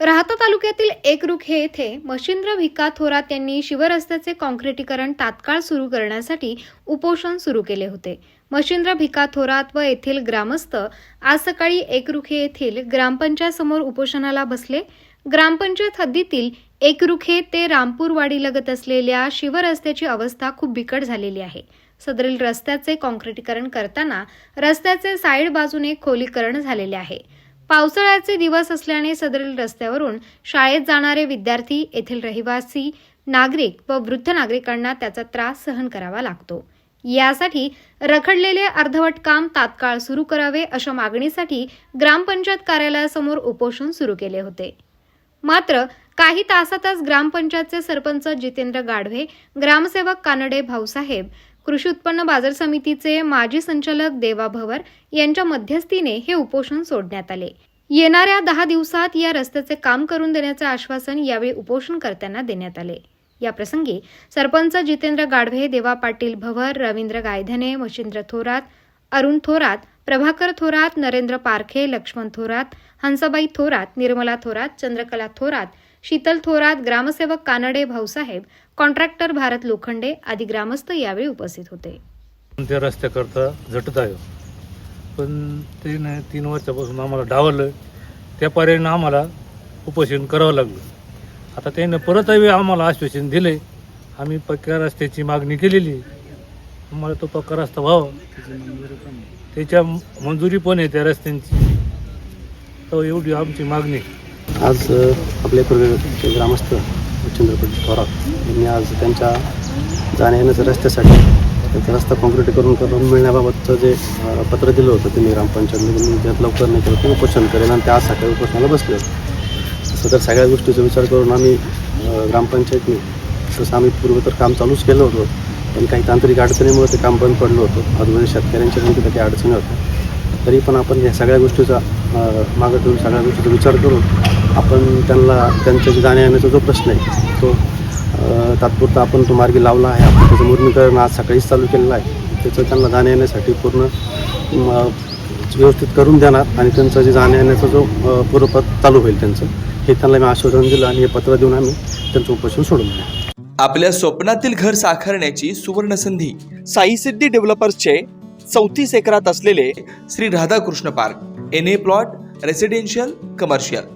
राहता तालुक्यातील एकरुखे येथे मशिंद्र भिका थोरात यांनी शिवरस्त्याचे काँक्रिटीकरण तात्काळ सुरू करण्यासाठी उपोषण सुरू केले होते. मशिंद्र भिका थोरात व येथील ग्रामस्थ आज सकाळी एकरुखे येथील ग्रामपंचायत समोर उपोषणाला बसले. ग्रामपंचायत हद्दीतील एकरुखे ते रामपूरवाडी लगत असलेल्या शिवरस्त्याची अवस्था खूप बिकट झालेली आहे. सदरील रस्त्याचे काँक्रिटीकरण करताना रस्त्याचे साईड बाजूने खोलीकरण झालेले आहे. पावसाळ्याचे दिवस असल्याने सदरील रस्त्यावरून शाळेत जाणारे विद्यार्थी येथील रहिवासी नागरिक व वृद्ध नागरिकांना त्याचा त्रास सहन करावा लागतो. यासाठी रखडलेले अर्धवट काम तात्काळ सुरू करावे अशा मागणीसाठी ग्रामपंचायत कार्यालयासमोर उपोषण सुरू केले होते. मात्र काही तासातच ग्रामपंचायतचे सरपंच जितेंद्र गाढवे ग्रामसेवक कानडे भाऊसाहेब कृषी उत्पन्न बाजार समितीचे माजी संचालक देवा भवर यांच्या मध्यस्थीने हे उपोषण सोडण्यात आले. येणाऱ्या दहा दिवसात या रस्त्याचे काम करून देण्याचे आश्वासन यावेळी उपोषणकर्त्यांना देण्यात आले. या प्रसंगी सरपंच जितेंद्र गाढवे देवा पाटील भवर रवींद्र गायधने मशिंद्र थोरात अरुण थोरात प्रभाकर थोरात नरेंद्र पारखे लक्ष्मण थोरात हंसाबाई थोरात निर्मला थोरात चंद्रकला थोरात शीतल थोरात ग्रामसेवक कानडे भाऊसाहेब कॉन्ट्रॅक्टर भारत लोखंडे आदी ग्रामस्थ यावेळी उपस्थित होते. त्या रस्त्याकरता झटत आहे? पण ते नाही तीन वर्षापासून आम्हाला डावलं त्या पर्यायनं आम्हाला उपोषण करावं लागलं. आता त्यानं परतही आम्हाला आश्वासन दिले. आम्ही पक्क्या रस्त्याची मागणी केलेली. आम्हाला तो पक्का रस्ता व्हावा. त्याच्या मंजुरी पण आहे त्या रस्त्यांची. तर एवढी आमची मागणी आज आपल्याकडे आपले ग्रामस्थ चंद्रपूर थोरात यांनी आज त्यांच्या जाण्यायेण्याच्या रस्त्यासाठी त्याचा रस्ता कॉन्क्रीट करून करून मिळण्याबाबतचं जे पत्र दिलं होतं त्यांनी ग्रामपंचायतमध्ये त्यात लवकर नाही केलं ते उपोषण करेल आणि त्या आज सकाळी उपोषणाला बसले होते तसं तर सगळ्या गोष्टीचा विचार करून आम्ही ग्रामपंचायतने तसं आम्ही पूर्वी तर काम चालूच केलं होतं पण काही तांत्रिक अडचणीमुळे ते काम बंद पडलं होतं. आजूबाजू शेतकऱ्यांच्या पण तिथे काही अडचणी होत्या. तरी पण आपण या सगळ्या गोष्टीचा मागं ठेवून सगळ्या गोष्टीचा विचार करून आपण त्यांना त्यांच्या जे जाण्या येण्याचा जो प्रश्न आहे तो तात्पुरता आपण तो मार्गी लावला आहे. आपण त्याचं मुर्मीकरण आज सकाळीच चालू केलेलं आहे. त्याचं त्यांना जाण्या येण्यासाठी पूर्ण व्यवस्थित करून देणार आणि त्यांचं जे जाण्या येण्याचा जो अ, पूर्वपद चालू होईल त्यांचं हे त्यांना मी आश्वासन दिलं आणि हे पत्र देऊन आम्ही त्यांचं उपोषण सोडून दिलं आपल्या स्वप्नातील घर साकारण्याची सुवर्ण संधी साई सिद्धी डेव्हलपर्सचे चौतीस एकरात असलेले Shri Radhakrishna park N A plot residential commercial.